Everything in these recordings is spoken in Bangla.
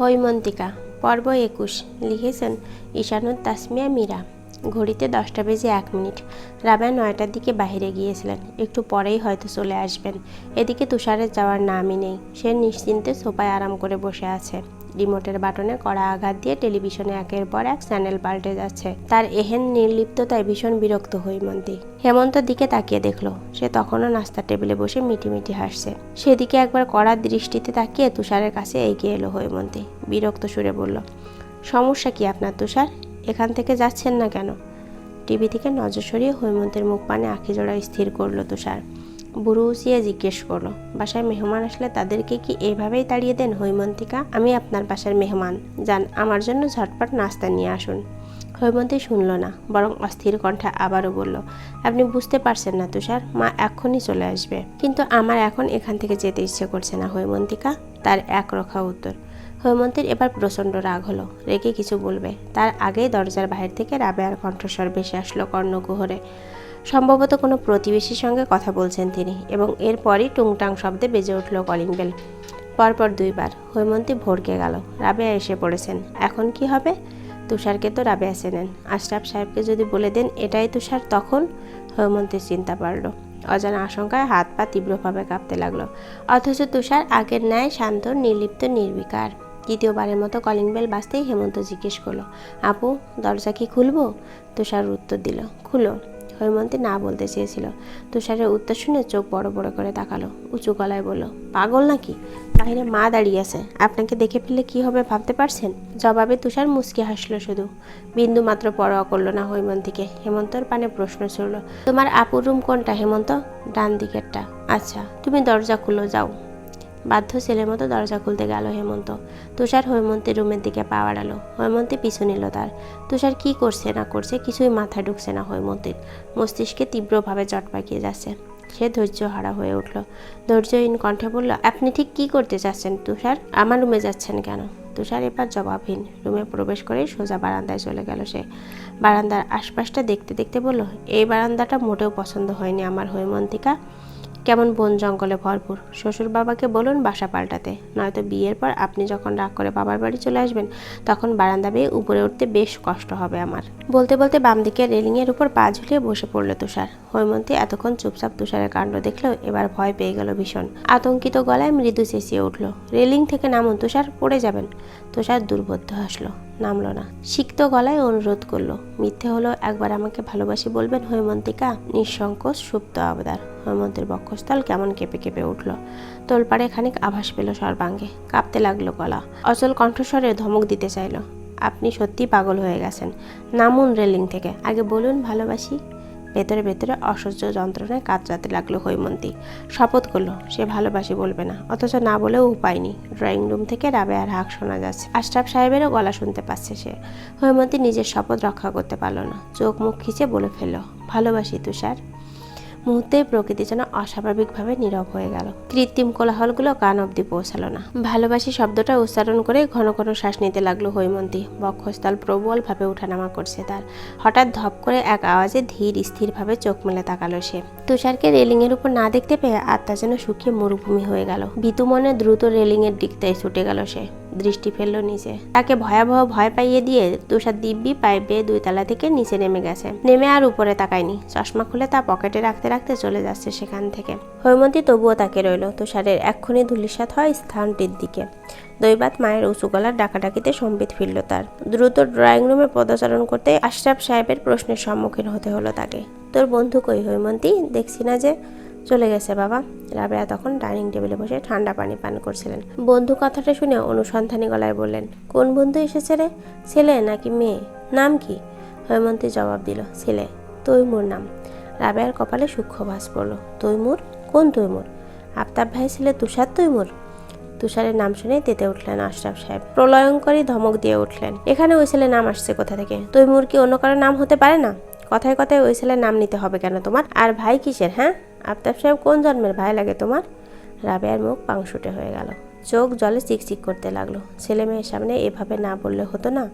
হৈমন্তিকা পর্ব একুশ। লিখেছেন ঈশানুর তাসমিয়া মীরা। ঘড়িতে দশটা বেজে এক মিনিট। রাবেয়া নয়টার দিকে বাহিরে গিয়েছিলেন। একটু পরেই হয়তো চলে আসবেন। এদিকে তুষারের যাওয়ার নামই নেই। সে নিশ্চিন্তে সোফায় আরাম করে বসে আছে। রিমোটের বাটনে কড়া আঘাত দিয়ে টেলিভিশনে একের পর এক চ্যানেল পাল্টে যাচ্ছে। তার এহেন নির্লিপ্ততায় ভীষণ বিরক্ত হৈমন্তী হেমন্তর দিকে তাকিয়ে দেখল, সে তখনও নাস্তার টেবিলে বসে মিটিমিটি হাসছে। সেদিকে একবার কড়ার দৃষ্টিতে তাকিয়ে তুষারের কাছে এগিয়ে এলো হৈমন্তী বিরক্ত সুরে বলল, সমস্যা কি আপনার তুষার? এখান থেকে যাচ্ছেন না কেন? টিভি থেকে নজর সরিয়ে হৈমন্তের মুখ পানে আঁখি জোড়া স্থির করল তুষার। বুড়ো উসিয়ে জিজ্ঞেস করল বাসায় মেহমান আসলে তাদেরকে কি এইভাবেই তাড়িয়ে দেন হৈমন্তিকা? আমি আপনার বাসার মেহমান। যান, আমার জন্য ঝটপট নাস্তা নিয়ে আসুন। হৈমন্তী শুনল না, বরং অস্থির কণ্ঠে আবারও বলল, আপনি বুঝতে পারছেন না তুষার, মা এখনই চলে আসবে। কিন্তু আমার এখন এখান থেকে যেতে ইচ্ছে করছে না হৈমন্তিকা। তার একরক্ষা উত্তর। হৈমন্তীর এবার প্রচণ্ড রাগ হলো, রেগে কিছু বলবে। তার আগেই দরজার বাইরে থেকে রাবেয়ার কণ্ঠস্বর ভেসে আসলো কর্ণকুহরে সম্ভবত কোনো প্রতিবেশীর সঙ্গে কথা বলছেন তিনি এবং এরপরই টুংটাং শব্দে বেজে উঠল কলিং বেল। পরপর দুইবার হৈমন্তী ভড়কে গেল। রাবেয়া এসে পড়েছেন। এখন কি হবে? তুষারকে তো রাবেয়া চেনেন। আশরাফ সাহেবকে যদি বলে দেন, এটাই তুষার, তখন? হৈমন্তীর চিন্তা বাড়ল। অজানা আশঙ্কায় হাত পা তীব্রভাবে কাঁপতে লাগল। অথচ তুষার আগের ন্যায়, শান্ত, নির্লিপ্ত, নির্বিকার। দ্বিতীয়বারের মতো কলিং বেল বাজতেই হেমন্ত জিজ্ঞেস করল, আপু, দরজা কি খুলবো? তুষার উত্তর দিল, খুলো। হৈমন্তী না বলতে চেয়েছিল। তুষারের উত্তর শুনে চোখ বড় বড় করে তাকালো। উঁচু গলায় বলল, পাগল নাকি? বাইরে মা দাঁড়িয়ে আছে। আপনাকে দেখে ফেললে কি হবে ভাবতে পারছেন? জবাবে তুষার মুচকি হাসলো শুধু। বিন্দু মাত্র পরোয়া করল না হৈমন্তীকে হেমন্তর পানে প্রশ্ন ছুড়ল, তোমার আপুর রুম কোনটা, হেমন্ত? ডান দিকেরটা আচ্ছা তুমি দরজা খুলো, যাও। বাধ্য ছেলের মতো দরজা খুলতে গেল হেমন্ত। তুষার হৈমন্তের রুমের দিকে পা বাড়ালো। হৈমন্তী পিছু নিল তার। তুষার কি করছে, না করছে কিছুই মাথায় ঢুকছে না হৈমন্তীর। মস্তিষ্কে তীব্রভাবে চট পাকিয়ে যাচ্ছে। সে ধৈর্য হারা হয়ে উঠল। ধৈর্যহীন কণ্ঠে বলল, আপনি ঠিক কি করতে চাচ্ছেন তুষার? আমার রুমে যাচ্ছেন কেন? তুষার এবার জবাবহীন রুমে প্রবেশ করেই সোজা বারান্দায় চলে গেল সে। বারান্দার আশপাশটা দেখতে দেখতে বলল, এই বারান্দাটা মোটেও পছন্দ হয়নি আমার হৈমন্তিকা। কেমন বন জঙ্গলে ভরপুর? শ্বশুর বাবাকে বলুন বাসা পাল্টাতে। নয়তো বিয়ের পর আপনি যখন রাগ করে বাবার বাড়ি চলে আসবেন, তখন বারান্দা বেয়ে উপরে উঠতে বেশ কষ্ট হবে আমার। বলতে বলতে বাম দিকে রেলিংয়ের উপর পা ঝুলিয়ে বসে পড়ল তুষার। হৈমন্তী এতক্ষণ চুপচাপ তুষারের কাণ্ড দেখলেও এবার ভয় পেয়ে গেল ভীষণ। আতঙ্কিত গলায় মৃদু চেঁচিয়ে উঠল। রেলিং থেকে নামুন, তুষার, পড়ে যাবেন। তুষার দুর্বোধ্য হাসলো। নামলো না। সিক্ত গলায় অনুরোধ করল। মিথ্যে হলো একবার আমাকে ভালোবাসি বলবেন, হৈমন্তিকা, নিঃসংকোচ, সুপ্ত আবদার। হৈমন্তের বক্ষস্থল কেমন কেঁপে কেঁপে উঠল। তোলপাড়ে খানিক আভাস পেল সর্বাঙ্গে। কাঁপতে লাগল গলা। অচল কণ্ঠস্বরে ধমক দিতে চাইল। আপনি সত্যি পাগল হয়ে গেছেন। নামুন রেলিং থেকে। আগে বলুন, ভালোবাসি। ভেতরে ভেতরে অসহ্য যন্ত্রণায় কাতরাতে লাগল হৈমন্তী। শপথ করল, সে ভালোবাসি বলবে না, অথচ না বলেও উপায় নেই। ড্রয়িং রুম থেকে রাবে আর হাঁক শোনা যাচ্ছে। আশরাফ সাহেবেরও গলা শুনতে পাচ্ছে সে। হৈমন্তী নিজের শপথ রক্ষা করতে পারল না। চোখ মুখ খিচে বলে ফেলল, ভালোবাসি তুষার। মুহূর্তেই প্রকৃতি যেন অস্বাভাবিকভাবে নীরব হয়ে গেল। কৃত্রিম কোলাহলগুলো কান অবধি পৌঁছালো না। ভালোবাসি শব্দটা উচ্চারণ করে ঘন ঘন শ্বাস নিতে লাগল হৈমন্তী। বক্ষস্থল প্রবলভাবে ওঠানামা করছে তার। হঠাৎ ধপ করে এক আওয়াজে ধীর, স্থিরভাবে চোখ মেলে তাকালো সে। তুষারকে রেলিংয়ের উপর না দেখতে পেয়ে আত্মা যেন শুকিয়ে মরুভূমি হয়ে গেল। ভীতু মনে দ্রুত রেলিংয়ের দিকটায় ছুটে গেল সে। দৃষ্টি ফেলল নিচে। তাকে ভয়াবহ ভয় পাইয়ে দিয়ে তুষার দিব্যি পাইপ বেয়ে দুই তলা থেকে নিচে নেমে গেছে। নেমে আর উপরে তাকায়নি। চশমা খুলে তা পকেটে রাখতে রাখতে চলে যাচ্ছে সেখান থেকে। হৈমন্তী তবুও তাকে রইল। তুষারের এক্ষুনি ধুলিসাত হয় স্থানটির দিকে। দৈবাত মায়ের উঁচু গলার ডাকাডাকিতে সম্বিত ফিরল তার। দ্রুত ড্রয়িং রুমে পদাচারণ করতে আশরাফ সাহেবের প্রশ্নের সম্মুখীন হতে হলো তাকে। তোর বন্ধু কই হৈমন্তী দেখছি না যে। চলে গেছে বাবা। রাবেয়া তখন ডাইনিং টেবিলে বসে ঠান্ডা পানি পান করছিলেন। বন্ধু কথাটা শুনে অনুসন্ধানী গলায় বললেন, কোন বন্ধু এসেছে রে? ছেলে নাকি মেয়ে? নাম কি? হৈমন্তী জবাব দিল, ছেলে। তৈমুর নাম। রাবেয়ার কপালে সূক্ষ্ম ভাস পড়ল। তৈমুর কোন তৈমুর আফতাব ভাই ছেলে তুষার তৈমুর তুষারের নাম শুনে তেতে উঠলেন আশরাফ সাহেব। প্রলয়ঙ্করী ধমক দিয়ে উঠলেন, এখানে ওই ছেলের নাম আসছে কোথা থেকে? তৈমুর কি অন্য কারও নাম হতে পারে না? কথায় কথায় ওই ছেলের নাম নিতে হবে কেন তোমার? আর ভাই কিসের হ্যাঁ? আফতাব সাহেব কোন জন্মের ভাই লাগে তোমার? রাবেয়ার মুখ পাংশুটে হয়ে গেল। চোখ জলে চিকচিক করতে লাগল। ছেলে মেয়ের সামনে এভাবে না বললে হতো না?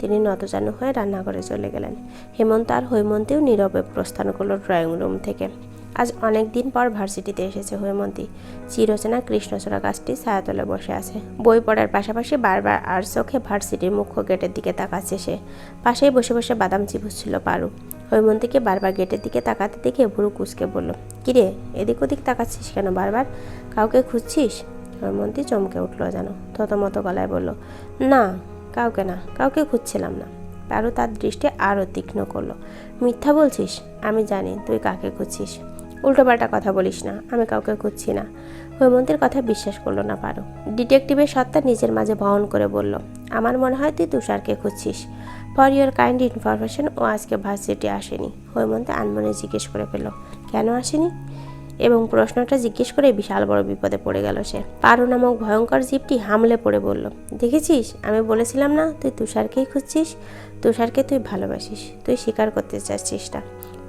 তিনি নতজানু হয়ে রান্নাঘরে চলে গেলেন। হেমন্ত আর হৈমন্তীও নীরবে প্রস্থান করল ড্রয়িং রুম থেকে। আজ অনেক দিন পর ভার্সিটিতে এসেছে হৈমন্তী। চিরচেনা কৃষ্ণচূড়া গাছটি ছায়াতলে বসে আছে। বই পড়ার পাশাপাশি বারবার আর চোখে ভার্সিটির মুখ্য গেটের দিকে তাকাচ্ছে সে। পাশেই বসে বসে বাদাম চিবুচ্ছিল পারু। হৈমন্তীকে বারবার গেটের দিকে তাকাতে দেখে ভুরু কুচকে বলল, কিরে, এদিক ওদিক তাকাচ্ছিস কেন বারবার? কাউকে খুঁজছিস? হৈমন্তী চমকে উঠল যেন, থতমতো গলায় বলল, না কাউকে না, কাউকে খুঁজছিলাম না। পারু তার দৃষ্টি আরও তীক্ষ্ণ করল। মিথ্যা বলছিস? আমি জানি, তুই কাকে খুঁজছিস? উল্টোপাল্টা কথা বলিস না, আমি কাউকে খুঁজছি না। হৈমন্তের কথা বিশ্বাস করল না পারো। ডিটেকটিভের সত্তা নিজের মাঝে বহন করে বলল, আমার মনে হয় তুই তুষারকে খুঁজছিস। ফর ইউর কাইন্ড ইনফরমেশন ও আজকে ভার্সিটি আসেনি। হৈমন্ত আনমনে জিজ্ঞেস করে পেল কেন আসেনি? এবং প্রশ্নটা জিজ্ঞেস করে বিশাল বড় বিপদে পড়ে গেল সে। পারো নামক ভয়ঙ্কর জীবটি হামলে পড়ে বলল, দেখেছিস? আমি বলেছিলাম না তুই তুষারকেই খুঁজছিস? তুষারকে তুই ভালোবাসিস। তুই স্বীকার করতে চাচ্ছিস না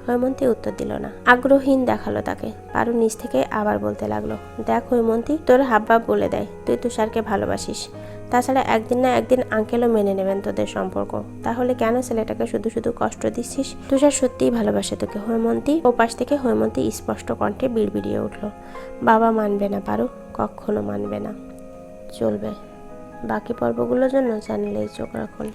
হৈমন্তী উত্তর দিল না। আগ্রহীন দেখাল তাকে। পারু নিজ থেকে আবার বলতে লাগল, দেখ হৈমন্তী, তোর হাবভাব বলে দেয়, তুই তুষারকে ভালোবাসিস। তাছাড়া একদিন না একদিন আঙ্কেলও মেনে নেবেন তোদের সম্পর্ক। তাহলে কেন ছেলেটাকে শুধু শুধু কষ্ট দিচ্ছিস? তুষার সত্যিই ভালোবাসে তোকে। হৈমন্তী ও পাশ থেকে হৈমন্তী স্পষ্ট কণ্ঠে বিড়বিড়িয়ে উঠল। বাবা মানবে না পারো, কখনো মানবে না। চলবে। বাকি পর্বগুলোর জন্য চ্যানেলে চোখ রাখুন।